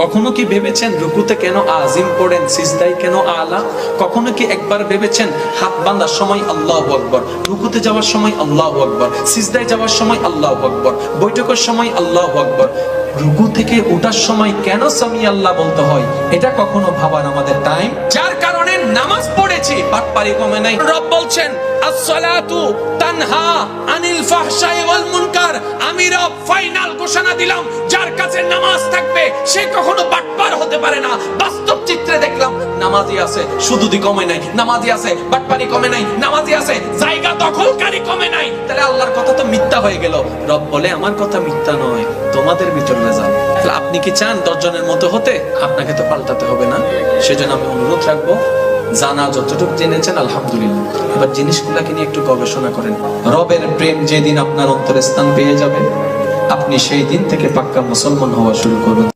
কখনো কি ভেবেছেন রুকুতে কেন আজিম পড়েন সিজদাই কেন আলা? কখনো কি একবার ভেবেছেন হাত বাঁধার সময় আল্লাহ আকবর, রুকুতে যাওয়ার সময় আল্লাহ আকবর, সিজদায় যাওয়ার সময় আল্লাহ আকবর, বৈঠকের সময় আল্লাহ আকবর? রুকু থেকে ওঠার সময় কেন সামি আল্লাহ বলতে হয়? এটা কখনো ভাবার আমাদের টাইম যার কারণে নামাজ পড়েছি পাটপারি কমে নাই। রব বলছেন, আসসালাতু তানহা আনিল ফাহশাই ওয়াল ফাইনাল ঘোষণা দিলাম, যার কাছে নামাজ থাকবে, সে কখনো বাটপার হতে পারে না। বাস্তব চিত্রে দেখলাম নামাজি আছে কমে নাই নামাজি আছে, বাটপারি কমে নাই নামাজি আছে, জায়গা কমে নাই। তাহলে আল্লাহর কথা তো মিথ্যা হয়ে গেল। রব বলে, আমার কথা মিথ্যা নয়, তোমাদের ভিতর আপনি কি চান দশজনের মতো হতে? আপনাকে তো পাল্টাতে হবে না। সেজন্য আমি অনুরোধ রাখব জানা যতটুকু জেনেছেন, আলহামদুলিল্লাহ। এবার জিনিসগুলাকে নিয়ে একটু গবেষণা করেন। রবের প্রেম যেদিন আপনার অন্তরে স্থান পেয়ে যাবে, আপনি সেই দিন থেকে পাক্কা মুসলমান হওয়া শুরু করবেন